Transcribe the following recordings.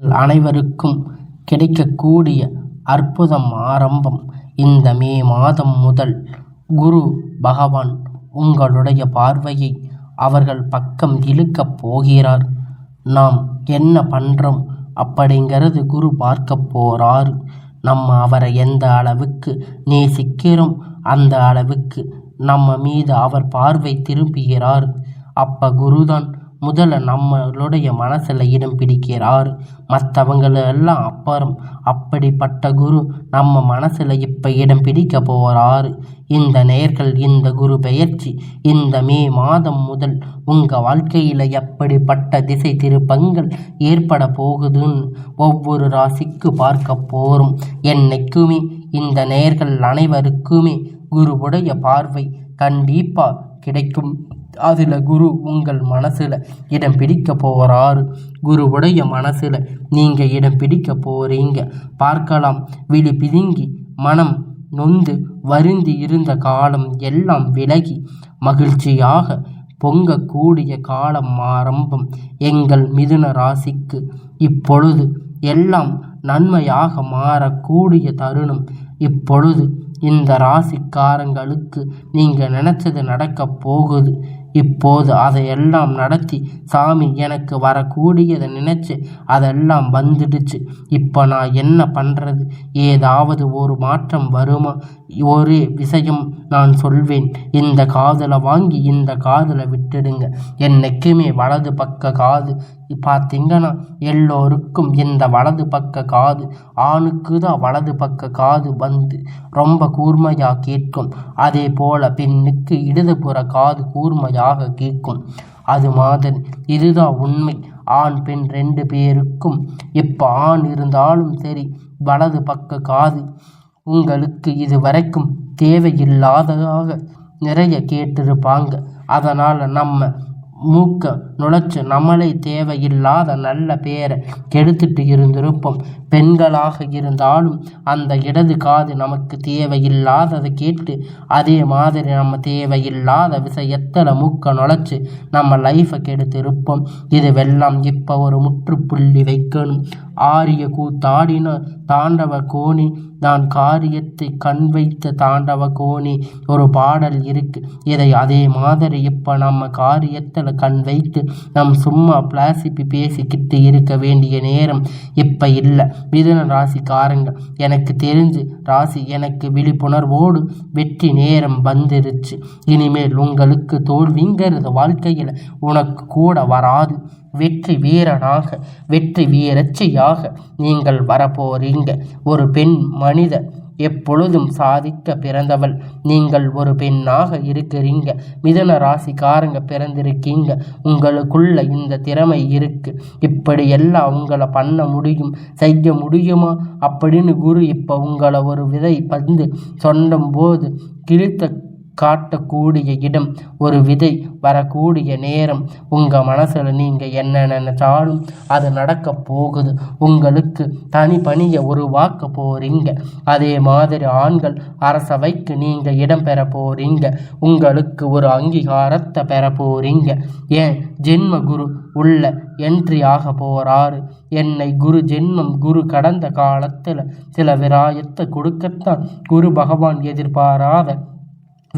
அனைவருக்கும் கிடைக்கக்கூடிய அற்புதம் ஆரம்பம் இந்த மே மாதம் முதல் குரு பகவான் உங்களுடைய பார்வையை அவர்கள் பக்கம் இழுக்கப் போகிறார். நாம் என்ன பண்ணுறோம் அப்படிங்கிறது குரு பார்க்க போகிறார் நம்ம அவரை எந்த அளவுக்கு நேசிக்கிறோம்? அந்த அளவுக்கு நம்ம மீது அவர் பார்வை திரும்புகிறார். அப்போ குருதான் முதல்ல நம்மளுடைய மனசில் இடம் பிடிக்கிறார். மற்றவங்களெல்லாம் அப்புறம் அப்படிப்பட்ட குரு நம்ம மனசில் இப்போ இடம் பிடிக்க போகிறார் இந்த நேர்கள் இந்த குரு பெயர்ச்சி இந்த மே மாதம் முதல் உங்கள் வாழ்க்கையில் எப்படிப்பட்ட திசை திருப்பங்கள் ஏற்பட போகுதுன்னு ஒவ்வொரு ராசிக்கு பார்க்க போகிறோம் என்னைக்குமே இந்த நேர்கள் அனைவருக்குமே குருவுடைய பார்வை கண்டிப்பாக கிடைக்கும். அதில் குரு உங்கள் மனசில் இடம் பிடிக்க போகிறாரு குருவுடைய மனசில் நீங்கள் இடம் பிடிக்க போகிறீங்க பார்க்கலாம். விழி பிதுங்கி மனம் நொந்து வருந்தி இருந்த காலம் எல்லாம் விலகி மகிழ்ச்சியாக பொங்கக்கூடிய காலம் ஆரம்பம் எங்கள் மிதுன ராசிக்கு. இப்பொழுது எல்லாம் நன்மையாக மாறக்கூடிய தருணம். இப்பொழுது இந்த ராசிக்காரங்களுக்கு நீங்கள் நினச்சது நடக்கப் போகுது. இப்போது அதையெல்லாம் நடத்தி சாமி எனக்கு வரக்கூடியதை நினச்சி அதெல்லாம் வந்துடுச்சு. இப்போ நான் என்ன பண்ணுறது ஏதாவது ஒரு மாற்றம் வருமா? ஒரே விஷயம் நான் சொல்வேன். இந்த காதில் வாங்கி இந்த காதில் விட்டுடுங்க. என்னைக்குமே வலது பக்க காது பார்த்தீங்கன்னா எல்லோருக்கும் இந்த வலது பக்க காது. ஆணுக்கு தான் வலது பக்க காது வந்து ரொம்ப கூர்மையாக கேட்கும். அதே போல் பெண்ணுக்கு இடதுபுற காது கூர்மையாக கேட்கும். அது மாதிரி இதுதான் உண்மை. ஆண் பெண் ரெண்டு பேருக்கும் இப்போ ஆண் இருந்தாலும் சரி வலது பக்க காது உங்களுக்கு இது வரைக்கும் தேவையில்லாததாக நிறைய கேட்டிருப்பாங்க. அதனால் நம்ம மூக்க நுழைச்சு நம்மளே தேவையில்லாத நல்ல பேரை கெடுத்துட்டு இருந்திருப்போம். பெண்களாக இருந்தாலும் அந்த இடது காது நமக்கு தேவையில்லாததை கேட்டு அதே மாதிரி நம்ம தேவையில்லாத விஷயத்தில் மூக்க நுழைச்சி நம்ம லைஃப்பை கெடுத்திருப்போம். இதுவெல்லாம் இப்போ ஒரு முற்றுப்புள்ளி வைக்கணும். ஆரிய கூத்தாடின தாண்டவ கோணி. நான் காரியத்தை கண் வைத்த தாண்டவ கோணி. ஒரு பாடல் இருக்கு. இதை அதே மாதிரி இப்போ நம்ம காரியத்தில் கண் வைத்து நம் சும்மா பிளாசிப்பி பேசிக்கிட்டு இருக்க வேண்டிய நேரம் இப்போ இல்லை. மிதுன ராசிக்காரங்க எனக்கு தெரிஞ்சு ராசி எனக்கு விழிப்புணர்வோடு வெற்றி நேரம் வந்துருச்சு. இனிமேல் உங்களுக்கு தோல்விங்கிறது வாழ்க்கையில் உனக்கு கூட வராது. வெற்றி வீரனாக வெற்றி வீரச்சியாக நீங்கள் வரப்போறீங்க. ஒரு பெண் மனித எப்பொழுதும் சாதிக்க பிறந்தவள். நீங்கள் ஒரு பெண்ணாக இருக்கிறீங்க. மிதன ராசிக்காரங்க பிறந்திருக்கீங்க. உங்களுக்குள்ள இந்த திறமை இருக்கு. இப்படி எல்லாம் உங்களை பண்ண முடியும் செய்ய முடியுமா? அப்படின்னு குரு இப்போ உங்களை ஒரு விதை பந்து சொன்னும் போது கிழித்த காட்டக்கூடிய இடம். ஒரு விதை வரக்கூடிய நேரம். உங்கள் மனசில் நீங்கள் என்ன நினைச்சாலும் அது நடக்க போகுது. உங்களுக்கு தனி பணியை உருவாக்க போகிறீங்க அதே மாதிரி ஆண்கள் அரசவைக்கு நீங்கள் இடம் பெற போகிறீங்க உங்களுக்கு ஒரு அங்கீகாரத்தை பெற போகிறீங்க ஏன்? ஜென்ம குரு உள்ள என்ட்ரி ஆக போகிறாரு என்னை குரு ஜென்மம் குரு கடந்த காலத்தில் சில விராயத்தை கொடுக்கத்தான் குரு பகவான் எதிர்பாராத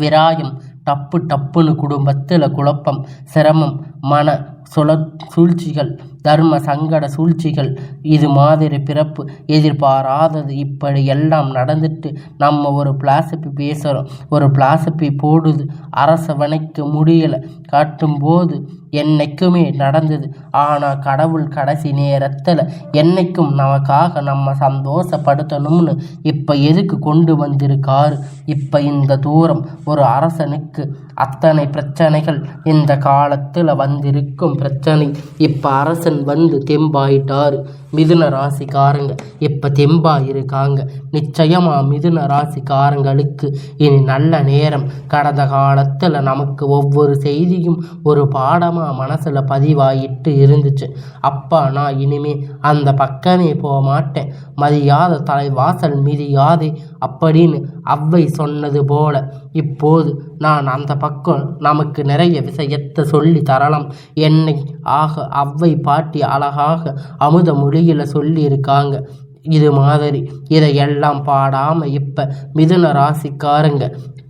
விராயம் டப்பு டப்புன்னு குடும்பத்தில் குழப்பம் சிரமம் மன சுழ சூழ்ச்சிகள் தர்ம சங்கட சூழ்ச்சிகள் இது மாதிரி பிறப்பு எதிர்பாராதது இப்படி எல்லாம் நடந்துட்டு நம்ம ஒரு பிளாசபி பேசுகிறோம் ஒரு பிளாசபி போடுது. அரசவணைக்க முடியலை. காட்டும்போது என்னைக்குமே நடந்தது. ஆனால் கடவுள் கடைசி நேரத்தில் என்னைக்கும் நமக்காக நம்ம சந்தோஷப்படுத்தணும்னு இப்போ எதுக்கு கொண்டு வந்திருக்காரு? இப்போ இந்த தூரம் ஒரு அரசனுக்கு அத்தனை பிரச்சனைகள் இந்த காலத்தில் வந்திருக்கும் பிரச்சனை. இப்போ அரசன் வந்து தெம்பாயிட்டாரு. மிதுன ராசிக்காரங்க இப்போ தெம்பா இருக்காங்க நிச்சயமாக மிதுன ராசிக்காரங்களுக்கு இனி நல்ல நேரம். கடந்த காலத்தில் நமக்கு ஒவ்வொரு செய்தியும் ஒரு பாடமாக மனசில் பதிவாயிட்டு இருந்துச்சு. அப்பா நான் இனிமே அந்த பக்கமே போக மாட்டேன். மதியாத தலைவாசல் மிதியாதே அப்படின்னு அவ்வை சொன்னது போல. இப்போது நான் அந்த பக்கம் நமக்கு நிறைய விஷயத்தை சொல்லி தரலாம். என்னை ஆக அவ்வை பாட்டி அழகாக அமுத மொழியில் சொல்லியிருக்காங்க. இது மாதிரி இதையெல்லாம் பாடாமல் இப்போ மிதுன ராசிக்காரங்க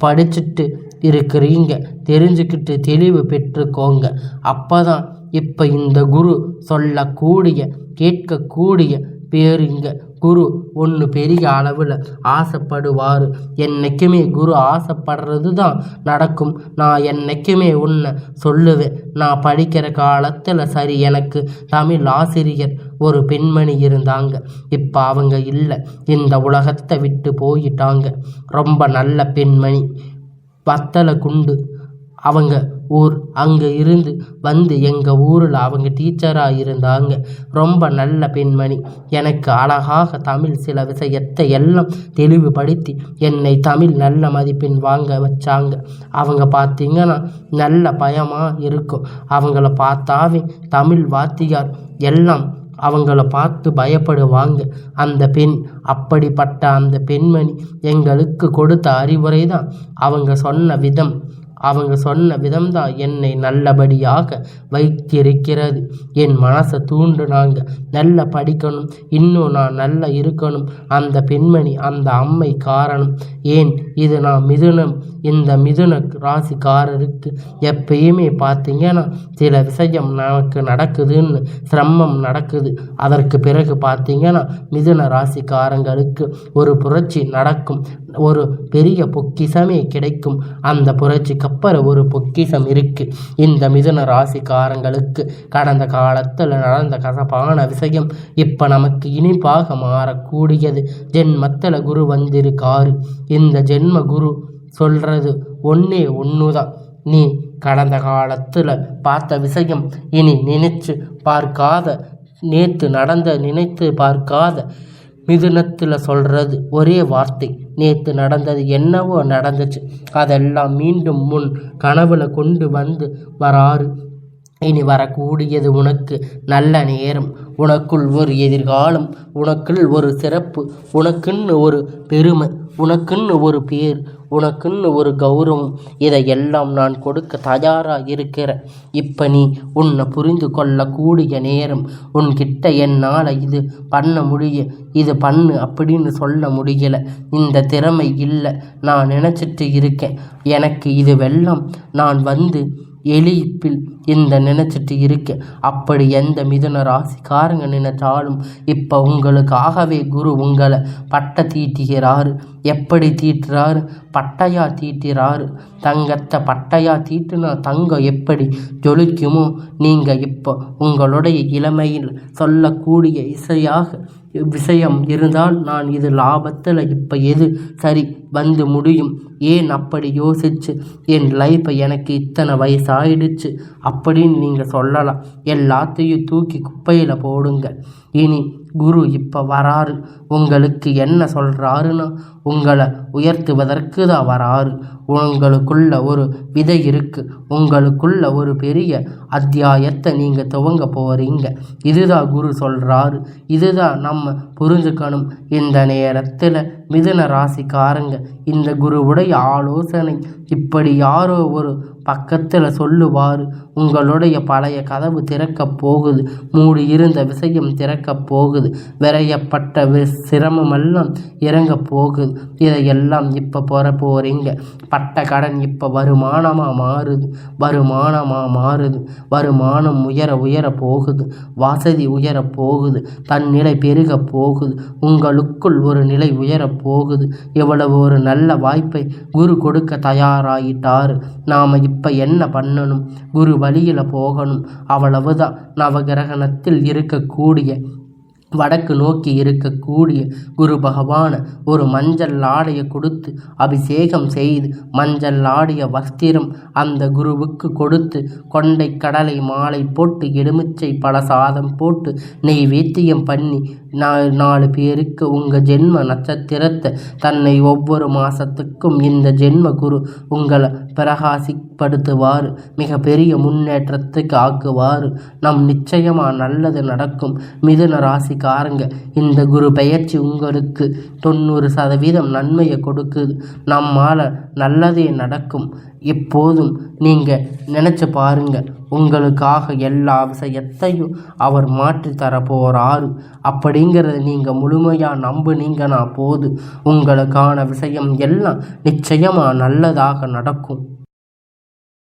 படிச்சுட்டு இருக்கிறீங்க. தெரிஞ்சுக்கிட்டு தெளிவு பெற்றுக்கோங்க. அப்போ தான் இப்போ இந்த குரு சொல்லக்கூடிய கேட்கக்கூடிய பேருங்க. குரு ஒன்று பெரிய அளவில் ஆசைப்படுவார். என்றைக்குமே குரு ஆசைப்படுறது தான் நடக்கும். நான் என்றைக்குமே உன்னை சொல்லுவேன். நான் படிக்கிற காலத்தில் சரி எனக்கு தமிழ் ஆசிரியர் ஒரு பெண்மணி இருந்தாங்க. இப்போ அவங்க இல்லை. இந்த உலகத்தை விட்டு போயிட்டாங்க. ரொம்ப நல்ல பெண்மணி. வத்தலை குண்டு. அவங்க ஊர் அங்கே இருந்து வந்து எங்கள் ஊரில் அவங்க டீச்சராக இருந்தாங்க. ரொம்ப நல்ல பெண்மணி. எனக்கு அழகாக தமிழ் சில விஷயத்தை எல்லாம் தெளிவுபடுத்தி என்னை தமிழ் நல்ல மதிப்பெண் வாங்க வச்சாங்க. அவங்க பார்த்திங்கன்னா நல்ல பயமாக இருக்கும். அவங்கள பார்த்தாவே தமிழ் வாத்தியார் எல்லாம் அவங்கள பார்த்து பயப்படுவாங்க. அந்த பெண் அப்படிப்பட்ட அந்த பெண்மணி எங்களுக்கு கொடுத்த அறிவுரை தான் அவங்க சொன்ன விதம் அவங்க சொன்ன விதம்தான் என்னை நல்லபடியாக வைத்திருக்கிறது. என் மனசை தூண்டுனாங்க. நல்லா படிக்கணும். இன்னும் நான் நல்லா இருக்கணும். அந்த பெண்மணி அந்த அம்மை காரணம். ஏன்? இது நான் மிதுனம். இந்த மிதுன ராசிக்காரருக்கு எப்பயுமே பார்த்தீங்கன்னா சில விஷயம் நமக்கு நடக்குதுன்னு சிரமம் நடக்குது. அதற்கு பிறகு பார்த்தீங்கன்னா மிதுன ராசிக்காரங்களுக்கு ஒரு புரட்சி நடக்கும். ஒரு பெரிய பொக்கிசமே கிடைக்கும். அந்த புரட்சிக்கு அப்புறம் ஒரு பொக்கிசம் இருக்குது இந்த மிதுன ராசிக்காரங்களுக்கு கடந்த காலத்தில் நடந்த கசப்பான விஷயம் இப்போ நமக்கு இனிப்பாக மாறக்கூடியது. ஜென்மத்தில் குரு வந்திருக்காரு. இந்த ஜென்ம குரு சொல்கிறது ஒன்றே ஒன்று தான் நீ கடந்த காலத்தில் பார்த்த விஷயம் இனி நினைச்சு பார்க்காத நேற்று நடந்த நினைத்து பார்க்காத மிதுனத்தில் சொல்கிறது ஒரே வார்த்தை. நேற்று நடந்தது என்னவோ நடந்துச்சு. அதெல்லாம் மீண்டும் முன் கனவுல கொண்டு வந்து வராரு இனி வரக்கூடியது உனக்கு நல்ல நேரம். உனக்குள் ஒரு எதிர்காலம். உனக்குள் ஒரு சிறப்பு. உனக்குன்னு ஒரு பெருமை. உனக்குன்னு ஒரு பேர். உனக்குன்னு ஒரு கௌரவம் இதையெல்லாம் நான் கொடுக்க தயாராக இருக்கிறேன். இப்போ நீ உன்னை புரிந்து கொள்ளக்கூடிய நேரம் உன்கிட்ட என்னால் இது பண்ண முடிய இது பண்ணு அப்படின்னு சொல்ல முடியலை. இந்த திறமை இல்லை. நான் நினச்சிட்டு இருக்கேன். எனக்கு இது வெள்ளம் நான் வந்து எலிப்பில் இந்த நினச்சிட்டு இருக்க. அப்படி எந்த மிதுன ராசிக்காரங்க நினைச்சாலும் இப்போ உங்களுக்காகவே குரு உங்களை பட்டை தீட்டுகிறாரு. எப்படி தீட்டுறாரு? பட்டையா தீட்டுறாரு. தங்கத்தை பட்டையா தீட்டுனா தங்கம் எப்படி ஜொலிக்குமோ? நீங்கள் இப்போ உங்களுடைய இளமையில் சொல்லக்கூடிய இசையாக விஷயம் இருந்தால் நான் இது லாபத்தில் இப்போ எது சரி வந்து முடியும்? ஏன் அப்படி யோசிச்சு? என் லைஃப்பை எனக்கு இத்தனை வயசு ஆயிடுச்சு அப்படின்னு நீங்கள் சொல்லலாம். எல்லாத்தையும் தூக்கி குப்பையில் போடுங்க. இனி குரு இப்போ வராரு. உங்களுக்கு என்ன சொல்கிறாருன்னா உங்களை உயர்த்துவதற்கு தான் வராரு. உங்களுக்குள்ள ஒரு விதை இருக்குது உங்களுக்குள்ள ஒரு பெரிய அத்தியாயத்தை நீங்கள் துவங்க போகிறீங்க இதுதான் குரு சொல்கிறாரு இதுதான் நம்ம புரிஞ்சுக்கணும். இந்த நேரத்தில் மிதுன ராசிக்காரங்க இந்த குருவுடைய ஆலோசனை. இப்படி யாரோ ஒரு பக்கத்தில் சொல்லுவார் உங்களுடைய பழைய கதவு திறக்கப் போகுது மூடி இருந்த விஷயம் திறக்கப் போகுது விரையப்பட்ட வி சிரமமெல்லாம் இறங்க போகுது. இதையெல்லாம் இப்போ போற போகிறீங்க பட்ட கடன் இப்போ வருமானமாக மாறுது வருமானமாக மாறுது. வருமானம் உயர உயர போகுது வசதி உயர போகுது தன் நிலை பெருக போகுது. போகுது. உங்களுக்குள் ஒரு நிலை உயரப் போகுது. எவ்வளவு ஒரு நல்ல வாய்ப்பை குரு கொடுக்க தயாராகிட்டார் நாம் இப்போ என்ன பண்ணணும்? குரு வழியில் போகணும். அவ்வளவுதான். நவகிரகணத்தில் இருக்கக்கூடிய வடக்கு நோக்கி இருக்கக்கூடிய குரு பகவான ஒரு மஞ்சள் ஆடையை கொடுத்து அபிஷேகம் செய்து மஞ்சள் ஆடிய வஸ்திரம் அந்த குருவுக்கு கொடுத்து கொண்டை கடலை மாலை போட்டு எலுமிச்சை பல சாதம் போட்டு நெய்வேத்தியம் பண்ணி நாலு பேருக்கு உங்கள் ஜென்ம நட்சத்திரத்தை தன்னை ஒவ்வொரு மாதத்துக்கும் இந்த ஜென்ம குரு உங்களை பிரகாசிப்படுத்துவார் மிகப்பெரிய முன்னேற்றத்துக்கு ஆக்குவார். நம் நிச்சயமாக நல்லது நடக்கும். மிதுன ராசிக்காரங்க இந்த குரு பெயர்ச்சி உங்களுக்கு தொண்ணூறு சதவீதம் நன்மையை கொடுக்குது. நம்மால் நல்லதே நடக்கும். எப்போதும் நீங்கள் நினச்சி பாருங்கள் உங்களுக்காக எல்லா விஷயத்தையும் அவர் மாற்றி தர அப்படிங்கிறத நீங்கள் முழுமையாக நம்புனீங்கன்னா போது உங்களுக்கான விஷயம் எல்லாம் நிச்சயமாக நல்லதாக நடக்கும்.